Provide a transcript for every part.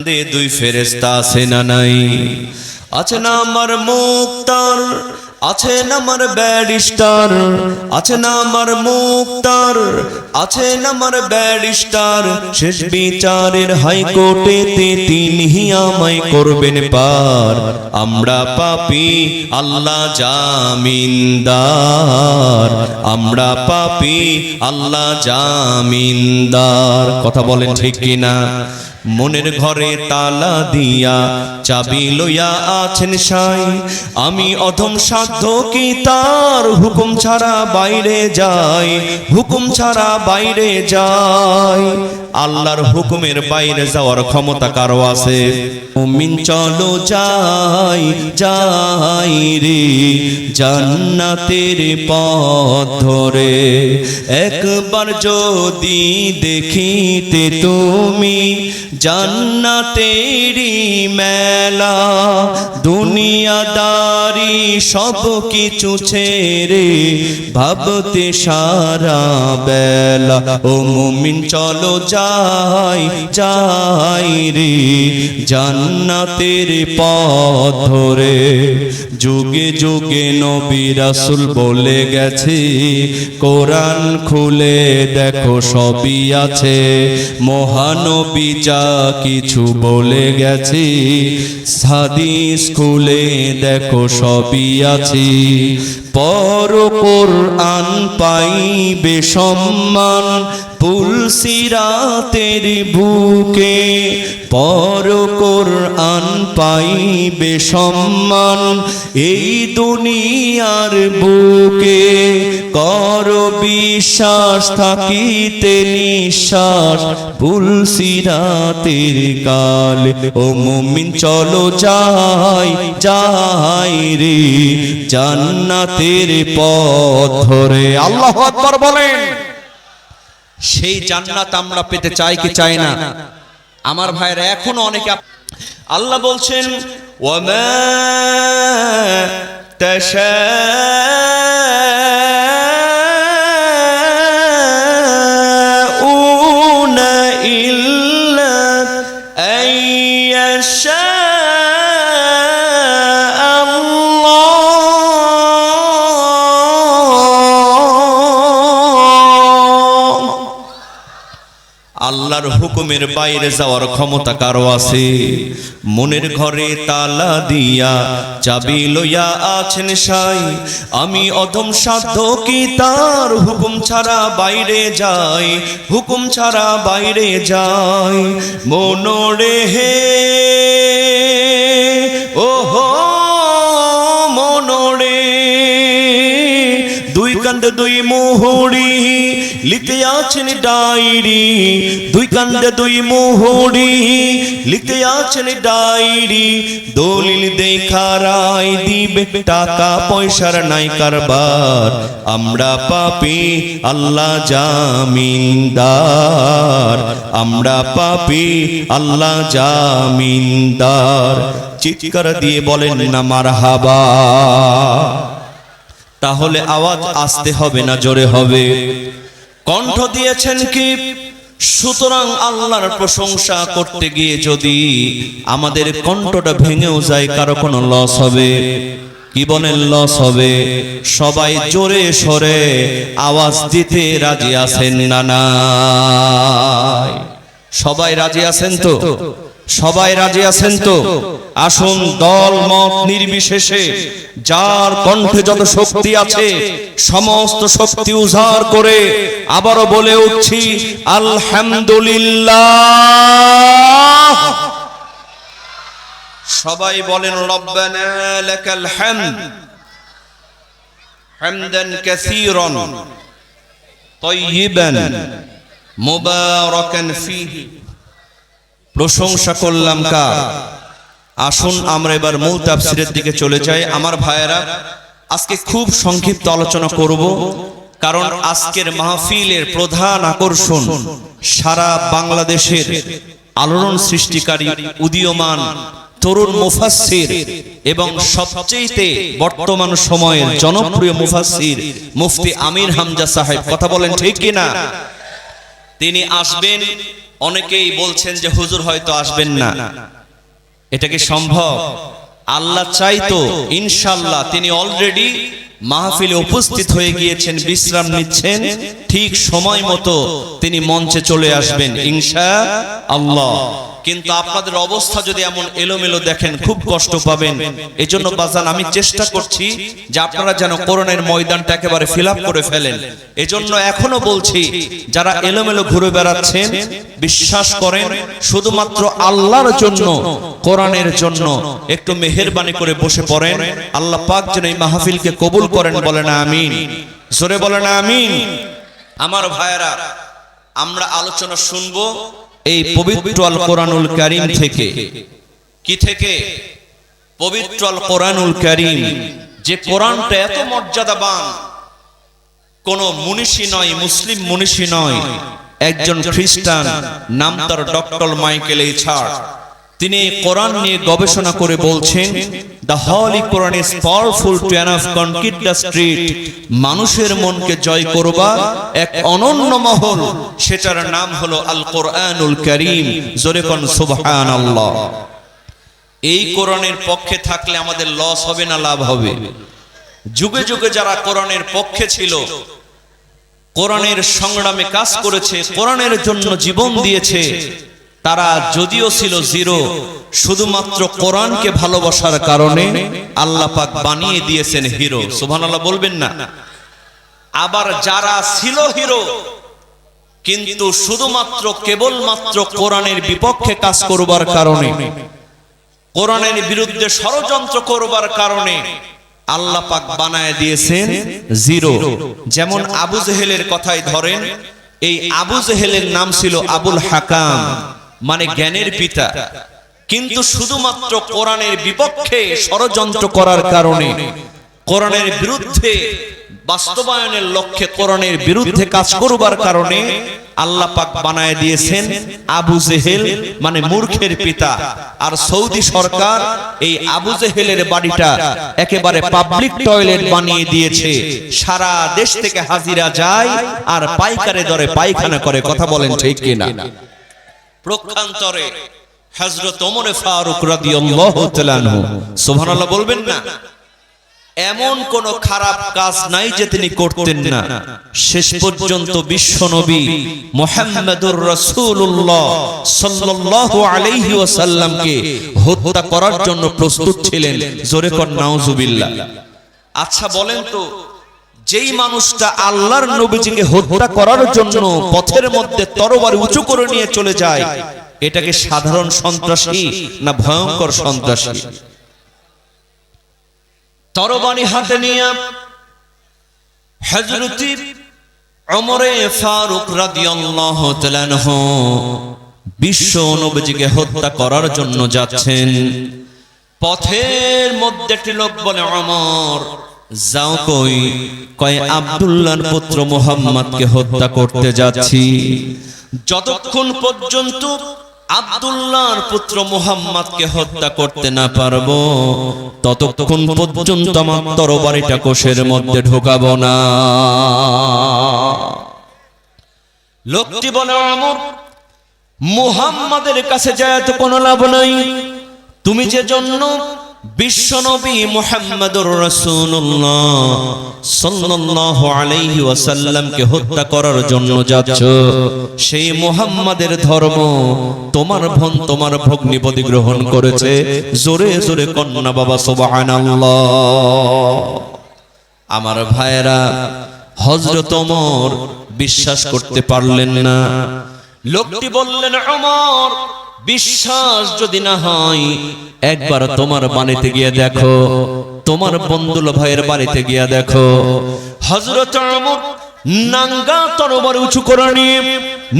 দে দুই ফেরেস্তা আছে না নাই? আছে না আমার মুক্তার, আছে না আমার ব্যারিস্টার, আছে না আমার মুক্তার, আছে না আমার ব্যারিস্টার। শেষ বিচারের হাইকোর্টেতে তিনি আমায় করবেন পার। আমরা পাপি, আল্লাহ জামিনদার। আমরা পাপি, আল্লাহ জামিনদার। কথা বলেন ঠিক কিনা? মনের ঘরে তালা দিয়া চাবি লইয়া আছেন সাই। আমি অধম সাধ্য কি তার হুকুম ছাড়া বাইরে যাই? হুকুম ছাড়া বাইরে যাই। আল্লাহর হুকুমের বাইরে যাওয়ার ক্ষমতা কারও আছে? মুমিন চলো যাই যাই রে, জান্নাতের পথ ধরে। একবার যদি দেখিতে তুমি জান্নাতেরি মেলা, দুনিয়াদারি সব কিছু ছেড়ে ভাবতে সারা বেলা। ও মুমিন, চলো যাই যাই রে, জান্নাতের পথ ধরে। যুগে যুগে নবী রাসুল বলে গেছে, কোরআন খুলে দেখো সবই আছে। মহানবী যা কিছু বলে গেছে, হাদিস খুলে দেখো সবই আছে। পর কোরআন পাইবে সম্মান পুলসিরাতের বুকে পর কোরআন পাইবে সম্মান। এই দুনিয়ার বুকে কর বিশ্বাস থাকিতে নিঃশ্বাস। পুলসিরাতের কাল, ও মুমিন চলো যাই যাই রে জান্নাতের পথ ধরে। আল্লাহ আকবার বলেন। সেই জান্নাত আমরা পেতে চাই কি চাই না? আমার ভাইয়ের, এখনও অনেকে আল্লাহ বলছেন ওয়ামা আল্লাহর হুকুমের বাইরে যাওয়ার ক্ষমতা কারও আছে? মনের ঘরে তালা দিয়া চাবি লইয়া আছেন সাই। আমি অধম সাধ্য কি তার হুকুম ছাড়া বাইরে যাই? হুকুম ছাড়া বাইরে যাই। মনোরে হে ওহো মনোরে দুই কান্দে, দুই মোহরি লিখতে আছেন ডায়েরি, দুই কান্দে দুই মোহরি। লিখতে আছেন ডায়েরি, দলিল দেখা রায় দিবে, টাকা পয়সার নাই কারবার। আমরা পাপি, আল্লাহ জামিনদার। আমরা পাপি, আল্লাহ জামিনদার। চিৎকার দিয়ে বলেন না, মারহাবা। তাহলে আওয়াজ আসতে হবে না, জোরে হবে। কণ্ঠ দিয়েছেন কি? সুতরাং আল্লাহর প্রশংসা করতে গিয়ে যদি আমাদের কণ্ঠটা ভেঙেও যায়, কারও কোনো লস হবে। কি বলেন লস হবে? সবাই জোরে সরে আওয়াজ দিতে রাজি আছেন না সবাই রাজি আছেন তো? সবাই রাজি আছেন তো? আসুন দল মত নির্বিশেষে যার কণ্ঠে যত শক্তি আছে সমস্ত শক্তি উজাড় করে আবারও বলে উঠছি আলহামদুলিল্লাহ। সবাই বলেন রব্বানা লাকাল হামদ হামদান কাসীরান তাইয়িবান মুবারাকান ফীহি। প্রশংসা করলাম কার? আসুন আমরা এবার মূল তাফসিরের দিকে চলে যাই। আমার ভাইয়েরা, আজকে খুব সংক্ষিপ্ত আলোচনা করব, কারণ আজকের মাহফিলের প্রধান আকর্ষণ সারা বাংলাদেশের আলোড়ন সৃষ্টিকারী উদীয়মান তরুণ মুফাসসির এবং সবচেয়েতে বর্তমান সময়ের জনপ্রিয় মুফাসসির মুফতি আমির হামজা সাহেব। কথা বলেন ঠিক কিনা? তিনি আসবেন অনেকেই বলছেন যে হুজুর হয়তো আসবেন না। এটা কি সম্ভব? আল্লাহ চাইতো ইনশাল্লাহ তিনি অলরেডি মাহফিলে উপস্থিত হয়ে গিয়েছেন বিশ্রাম নিচ্ছেন। ঠিক সময় মতো তিনি মঞ্চে চলে আসবেন ইনশা আল্লাহ। কিন্তু আপনাদের অবস্থা যদি এমন এলোমেলো দেখেন খুব কষ্ট পাবেন। এজন্য বাজান আমি চেষ্টা করছি যে আপনারা যেন করোনার ময়দানটা একেবারে ফিল করে ফেলেন। এজন্য এখনও বলছি যারা এলোমেলো ঘুরে বেড়াচ্ছেন বিশ্বাস করেন শুধুমাত্র আল্লাহর জন্য কোরআনের জন্য একটু মেহেরবানি করে বসে পড়েন আল্লাহ পাক যেন এই মাহফিলকে কবুল করেন বলেন আমিন। জোরে বলেন আমিন। আমার ভাইয়েরা আমরা আলোচনা শুনব এই পবিত্র আল কোরআনুল কারীম থেকে। কি থেকে? পবিত্র আল কোরআনুল কারীম। যে কোরআনটা এত মর্যাদাবান কোন মনীষী নয় মুসলিম মনীষী নয় একজন খ্রিস্টান নাম তার ডক্টর মাইকেল এইচার তিনি কোরআন নিয়ে গবেষণা করে বলছেন the holy Quran is powerful to enough conquest the street মানুষের মনকে জয় করবা এক অনন্য মহল। সেটার নাম হলো আল কোরআনুল করিম। জোরে কোন, সুবহানাল্লাহ। এই কোরআনের পক্ষে থাকলে আমাদের লস হবে না লাভ হবে? যুগে যুগে যারা কোরআনের পক্ষে ছিল, কোরআনের সংগ্রামে কাজ করেছে, কোরআনের জন্য জীবন দিয়েছে তারা যদিও ছিল জিরো, শুধুমাত্র কোরআনকে ভালোবাসার কারণে আল্লাহ পাক বানিয়ে দিয়েছেন হিরো। সুবহানাল্লাহ, বলবেন না। আবার যারা ছিল হিরো, কিন্তু শুধুমাত্র কেবলমাত্র কোরআনের বিপক্ষে কাজ করবার কারণে, কোরআনের বিরুদ্ধে ষড়যন্ত্র করবার কারণে আল্লাহ পাক বানায় দিয়েছেন জিরো। যেমন আবু জেহেলের কথাই ধরেন, এই আবু জেহেলের নাম ছিল আবুল হাকাম। মানে জ্ঞানের পিতা। কিন্তু শুধুমাত্র কোরআনের বিপক্ষে ষড়যন্ত্র করার কারণে। কোরআনের বিরুদ্ধে বাস্তবায়নের লক্ষ্যে কোরআনের বিরুদ্ধে কাজ করবার কারণে আল্লাহ পাক বানায় দিয়েছেন আবু জেহেল মানে মূর্খের পিতা। আর সৌদি সরকার এই আবু জেহেলের বাড়িটা একেবারে পাবলিক টয়লেট বানিয়ে দিয়েছে। সারা দেশ থেকে হাজিরা যায় আর পাইকারে দরে পায়খানা করে কথা বলেন ঠিক কিনা। প্রক্ষান্তরে হযরত ওমর ফারুক রাদিয়াল্লাহু তাআলা আনহু, সুবহানাল্লাহ বলবেন না, এমন কোন খারাপ কাজ নাই যে তিনি করতেন না। শেষ পর্যন্ত বিশ্ব নবী মোহাম্মদুর সাল্লাল্লাহু আলাইহি ওয়াসাল্লামকে হত্যা করার জন্য প্রস্তুত ছিলেন। জোরে কর নাউজুবিল্লাহ। আচ্ছা বলেন তো যেই মানুষটা আল্লাহর নবীজিকে হত্যা করার জন্য পথের মধ্যে তরবারি উঁচু করে নিয়ে চলে যায়। এটাকে সাধারণ সন্ত্রাসী না ভয়ঙ্কর সন্ত্রাসী? তরবারি হাতে নিয়ে হযরতি ওমরে ফারুক রাদিয়াল্লাহু তাআলা বিশ্ব নবীজিকে হত্যা করার জন্য যাচ্ছেন। পথের মধ্যে একটি লোক বলে অমর যাও কই, কয় আব্দুল্লাহর পুত্র মুহাম্মদকে হত্যা করতে যাচ্ছি। যতক্ষণ পর্যন্ত আব্দুল্লাহর পুত্র মুহাম্মদকে হত্যা করতে না পারব, ততক্ষণ পর্যন্ত আমার তরবারিটা কোষের মধ্যে ঢোকাবো না। লোকটি বলে, আমর, মুহাম্মাদের কাছে যায় তো কোনো লাভ নাই। তুমি যে জন্য বিশ্বনবী মুহাম্মদুর সাল্লাল্লাহু আলাইহি ওয়াসাল্লামকে হত্যা করার জন্য সেই ধর্ম তোমার বোন তোমার ভগ্নিপতি গ্রহণ করেছে। জোরে জোরে কন্যা বাবা, সুবহানাল্লাহ। আমার ভাইয়েরা, হযরত ওমর বিশ্বাস করতে পারলেন না। লোকটি বললেন, ওমর বিশ্বাস যদি না হয় একবার তোমার বাড়িতে গিয়ে দেখো তোমার বন্ধুল ভাইয়ের বাড়িতে গিয়ে দেখো। হজরত নাঙ্গা তরবার উঁচু করে নিয়ে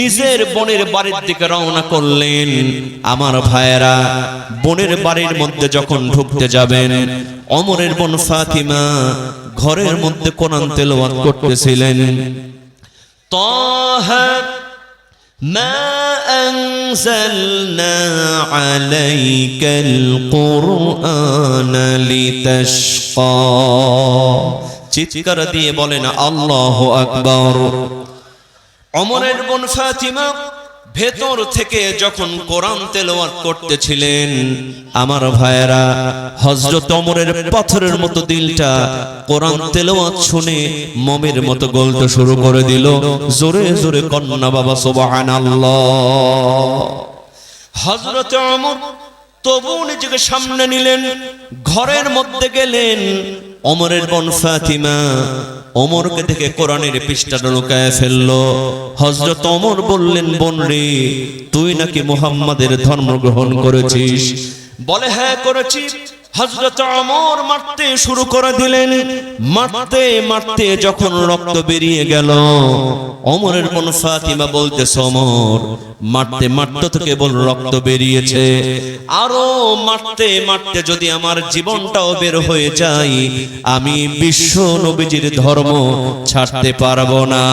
নিজের বোনের বাড়ির দিকে রওনা করলেন। আমার ভাইয়েরা বোনের বাড়ির মধ্যে যখন ঢুকতে যাবেন অমরের বোন ফাতিমা ঘরের মধ্যে কোরআন তেলাওয়াত করতেছিলেন। طه ما أنزلنا عليك القرآن لتشقى চিৎকার দিয়ে বলেন আল্লাহ আকবর অমরের বোন ফাতিমা ভেতর থেকে যখন কোরআন তেলাওয়াত করতেছিলেন, আমার ভাইয়েরা, হযরত ওমরের পাথরের মতো দিলটা কোরআন তেলাওয়াত শুনে মমের মতো গলতে শুরু করে দিল। জোরে জোরে কন্যা বাবা, সুবহানাল্লাহ। হযরত ওমর তবু নিজেকে সামনে নিলেন, ঘরের মধ্যে গেলেন ওমরের বোন ফাতিমা অমরকে থেকে কোরআনের পৃষ্ঠাটা লুকায় ফেলল। হজরত অমর বললেন, বোন রে, তুই নাকি মুহাম্মাদের ধর্ম গ্রহণ করেছিস? বলে হ্যাঁ করেছি। হযরত ওমর মারতে শুরু করে দিলেন। মারতে মারতে যখন রক্ত বেরিয়ে গেল, ওমরের বোন ফাতিমা বলতে সমর মারতে মারতে তো কেবল রক্ত বেরিয়েছে। আরও মারতে মারতে যদি আমার জীবনটাও বের হয়ে যায়, আমি বিশ্ব নবীজির ধর্ম ছাড়তে পারব না।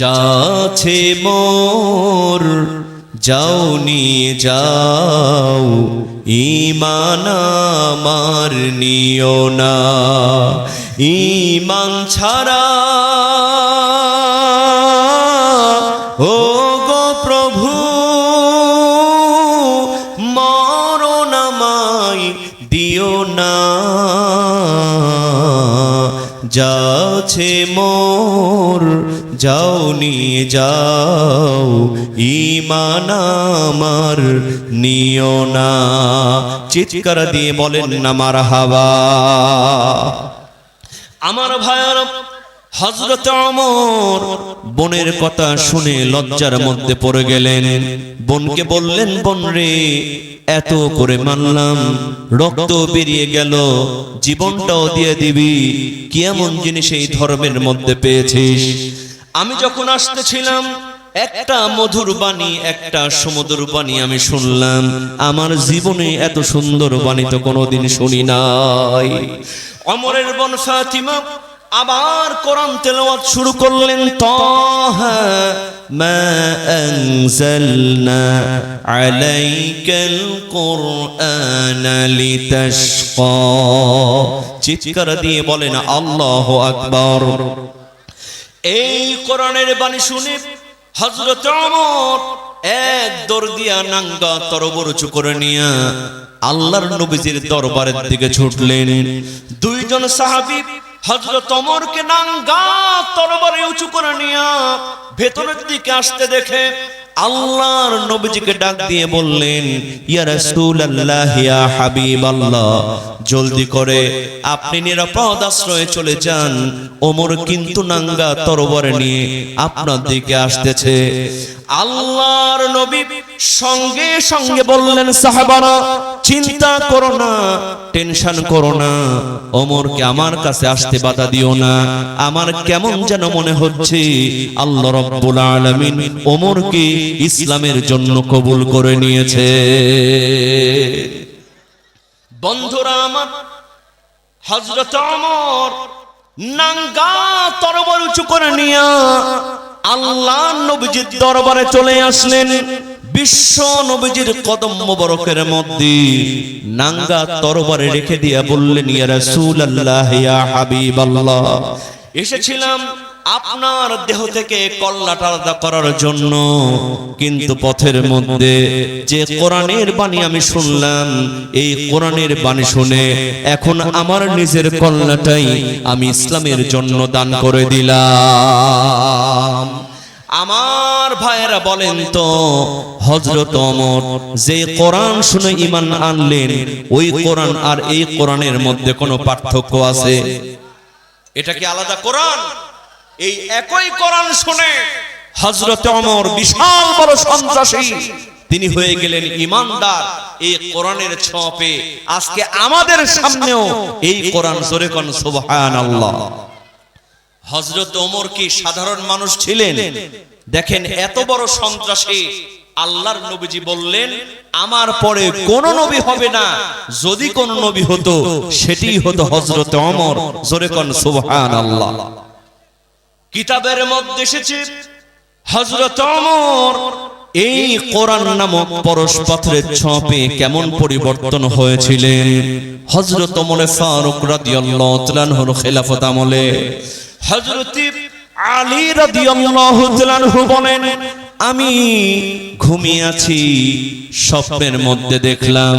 যাচ্ছে মোর যাও নিয়ে যাও ইমান আমার নিও না। ইমান ছাড়া যাচ্ছে মোর, যাও নিয়ে যাও ইমান আমার, নিও না। চিৎকার দিয়ে বলেন না মার হাওয়া। আমার ভাইয়ার হজরত অমর বোনের কথা শুনে লজ্জার মধ্যে পড়ে গেলেন। বোনকে বললেন, বোন রে, এত করে মানলাম, রক্ত বেরিয়ে গেল, জীবনটাও দিয়ে দিবি, কি এমন জিনিস এই ধর্মের মধ্যে পেয়েছিস? আমি যখন আসতেছিলাম, একটা মধুর বাণী, একটা সমুদ্র বাণী আমি শুনলাম। আমার জীবনে এত সুন্দর বাণী তো কোনোদিন শুনি নাই। অমরের বন ফাতিমা আবার কোরআন তেলাওয়াত শুরু করলেন, তাহা চিৎকার দিয়ে বলেন, আল্লাহু আকবার। এই কোরআনের বাণী শুনে ওমর এক দর দিয়া নাঙ্গা তরবর করে নিয়া আল্লাহর নবীজির দরবারের দিকে ছুটলেন। দুইজন সাহাবী হযরত অমরকে নাঙ্গা তরবারে উঁচু করে নিয়া ভেতরের দিকে আসতে দেখে আল্লাহর নবীজিকে ডাক দিয়ে বললেন, ইয়া রাসূলুল্লাহ, ইয়া হাবিবাল্লাহ জলদি করে। আপনি নিরাপদ আশ্রয়ে চলে যান। ওমর কিন্তু নাঙ্গা তরবারে নিয়ে আপনার দিকে আসতেছে। আল্লাহর নবী সঙ্গে সঙ্গে বললেন, সাহাবারা, চিন্তা করো না, টেনশন করো না। ওমরকে আমার কাছে আসতে বাধা দিও না। আমার কেমন যেন মনে হচ্ছে, আল্লাহ রাব্বুল আলামিন ওমরকে ইসলামের জন্য কবুল করে নিয়েছে। বন্ধুরা আমার, হযরত ওমর নাঙ্গা তরবার উঁচু করে নিয়া আল্লাহ নবীজির দরবারে চলে আসলেন। বিশ্ব নবীজির কদম মোবারকের মধ্যে নাঙ্গা তরবারে রেখে দিয়া বললেন, ইয়া রাসূলুল্লাহ, ইয়া হাবিবাল্লাহ। এসেছিলাম আপনার দেহ থেকে কল্লাটা আলাদা করার জন্য, কিন্তু পথের মধ্যে যে কোরআনের বাণী আমি শুনলাম, এই কোরআনের বাণী শুনে এখন আমার নিজের কল্লাটাই আমি ইসলামের জন্য দান করে দিলাম। আমার ভাইয়েরা বলেন তো হজরত অমর, যে কোরআন শুনে ইমান আনলেন, ওই কোরআন আর এই কোরআনের মধ্যে কোনো পার্থক্য আছে? এটা কি আলাদা কোরআন? এই একই কোরআন শুনে হজরত অমর বিশাল বড় সন্ত্রাসী। তিনি হয়ে গেলেন ইমানদার। এই কোরআনের ছোঁপে আজকে আমাদের সামনেও এই কোরআন জোরে কোন, সুবহানাল্লাহ। হজরত ওমর কি সাধারণ মানুষ ছিলেন? দেখেন এত বড় সন্ত্রাসী। আল্লাহর নবীজি বললেন, আমার পরে কোন নবী হবে না। যদি কোন নবী হতো সেটি হতো হজরত অমর জোরে কোন, সুবহানাল্লাহ। কিতাবের মধ্যে এসেছে হজরত অমর, এই কোরআন নামক পরশ পাথরের ছপে কেমন পরিবর্তন হয়েছিলেন? হজরত মনে ফারুক রাদিয়াল্লাহু খেলাফত আমলে হজরত আলী রাদিয়াল্লাহু বলেন আমি ঘুমিয়ে আছি, স্বপ্নের মধ্যে দেখলাম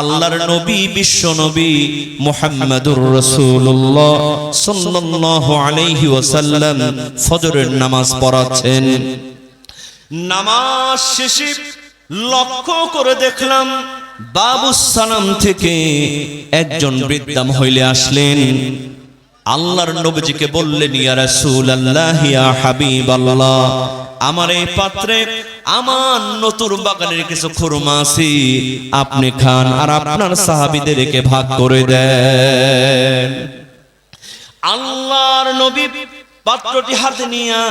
আল্লাহর নবী, বিশ্ব নবী মুহাম্মাদুর আলাইহি ওয়াসাল্লাম ফজরের নামাজ পড়াচ্ছেন। নামাজ শেষে লক্ষ্য করে দেখলাম বাবু সালাম থেকে একজন বৃদ্ধা হইলে আসলেন। আল্লাহর নবীজিকে বললেন, ইয়া রাসূলুল্লাহ, ইয়া হাবিবাল্লাহ। আমার এই পাত্রে আমার নতুন বাগানের কিছু খুরমা আছে, আপনি খান আর আপনার সাহাবীদেরকে ভাগ করে দেন। আল্লাহর নবী পাত্রটি হাতে নিয়া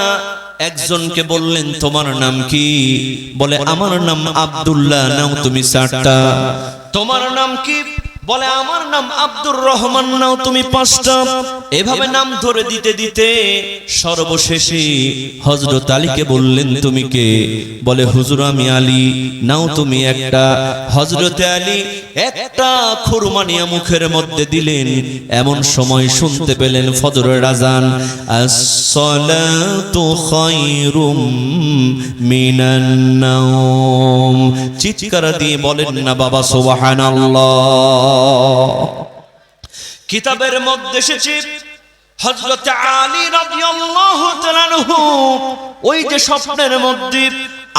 একজনকে বললেন, তোমার নাম কি? বলে, আমার নাম আব্দুল্লাহ, নাও তুমি চারটা তোমার নাম কি? বলে আমার নাম আব্দুর রহমান নাও তুমি পাঁচটা। এভাবে নাম ধরে দিতে দিতে সর্বশেষে হজরত আলীকে বললেন তুমি কে? বলে হুজুর আমি আলী নাও তুমি একটা। হজরতে আলী একটা খুরমানিয়া মুখের মধ্যে দিলেন এমন সময় শুনতে পেলেন ফজরের আজান আসসালাতু খায়রুম মিনান নাওম। চিৎকার দিয়ে বলেন না বাবা সুবহানাল্লাহ। কিতাবের মধ্যে এসেছে, হযরত আলী রাদিয়াল্লাহু ওই যে স্বপ্নের মধ্যে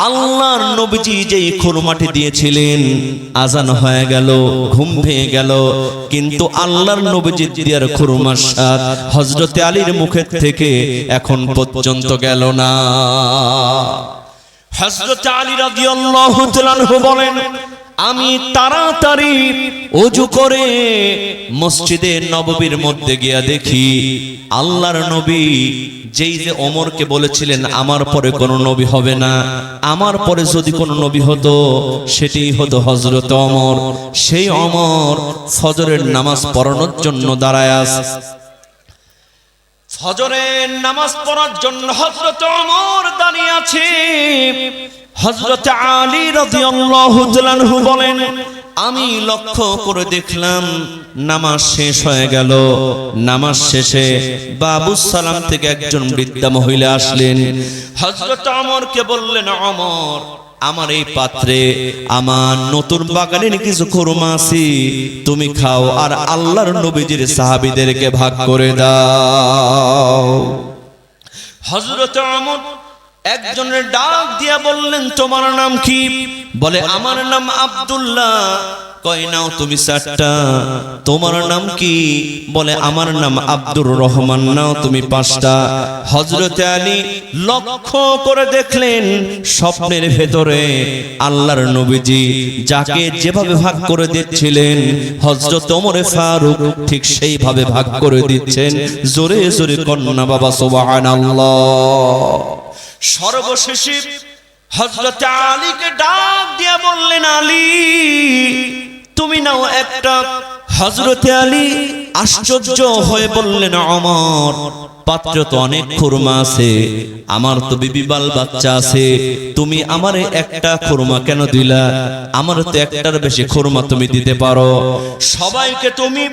আল্লাহর নবীজি যেই খুরমাটি দিয়েছিলেন, আজান হয়ে গেল, ঘুম ভেঙে গেল, কিন্তু আল্লাহর নবীজি দিয়ার খুরমার স্বাদ হযরতে আলীর মুখের থেকে এখন পর্যন্ত গেল না। হযরত আলী রাদিয়াল্লাহু তাআলা বলেন আমি তাড়াতাড়ি অজু করে মসজিদে নববীর মধ্যে গিয়া দেখি, আল্লাহর নবী যেই যে অমরকে বলেছিলেন, আমার পরে কোনো নবী হবে না। আমার পরে যদি কোনো নবী হতো, সেটি হতো হজরত অমর সেই অমর ফজরের নামাজ পড়ানোর জন্য দাঁড়ায় আছে ফজরের নামাজ পড়ার জন্য হজরত অমর দাঁড়িয়ে আছে। হজরত আলী আনহু বলেন, আমি লক্ষ্য করে দেখলাম নামাজ শেষ হয়ে গেল। নামাজ শেষে বাবু সালাম থেকে একজন বৃদ্ধা মহিলা আসলেন। হজরত অমরকে বললেন অমর আমার এই পাত্রে আমার নতুন বাগানের কিছু খুরমা আছে। তুমি খাও আর আল্লাহর নবীজির সাহাবীদেরকে ভাগ করে দাও। হজরত আমর একজনের ডাক দিয়া বললেন তোমার নাম কি? বলে আমার নাম আব্দুল্লাহ। কয় নাও তুমি চারটা। তোমার নাম কি? বলে আমার নাম আব্দুর রহমান। নাও তুমি পাঁচটা। হজরতে আলী লক্ষ্য করে দেখলেন স্বপ্নের ভেতরে আল্লাহর নবীজি যাকে যেভাবে ভাগ করে দিচ্ছিলেন হজরত ওমরে ফারুক ঠিক সেইভাবে ভাগ করে দিচ্ছেন। জোরে জোরে কন্যা বাবা সুবহানাল্লাহ। সর্বশেষে হজরত আলীকে ডাক দিয়া বললেন, আলী, তুমি নাও একটা হজরতে আলী আশ্চর্য হয়ে বললেন, অমর, পাত্র তো অনেক খুরমা আছে, আমার তো বিবি বাল বাচ্চা আছে, তুমি আমারে একটা খুরমা কেন দিলা? আমার তো একটার বেশি খুরমা তুমি দিতে পারো। সবাইকে তুমি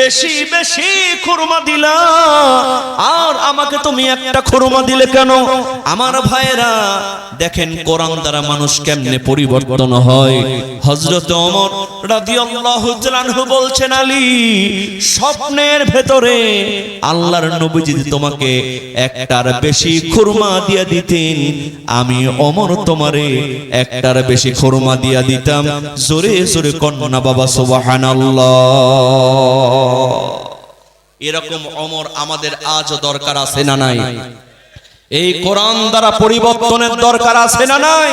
বেশি বেশি খুরমা দিলা। আমাকে তুমি একটা খুরমা দিলে কেন? আমার ভাইরা দেখেন কোরআন দ্বারা মানুষ কেমনে পরিবর্তন হয়। হজরত তাআলা বলছেন, আলী, স্বপ্নের ভেতরে আল্লাহর নবী যদি তোমাকে একটার বেশি খুরমা দিয়া দিতেন, আমি অমর তোমারে একটার বেশি খুরমা দিয়া দিতাম। জোরে জোরে কন্যা বাবা, সুবহানাল্লাহ। এরকম অমর আমাদের আজ দরকার আছে না নাই? এই কোরআন দ্বারা পরিবর্তনের দরকার আছে না নাই?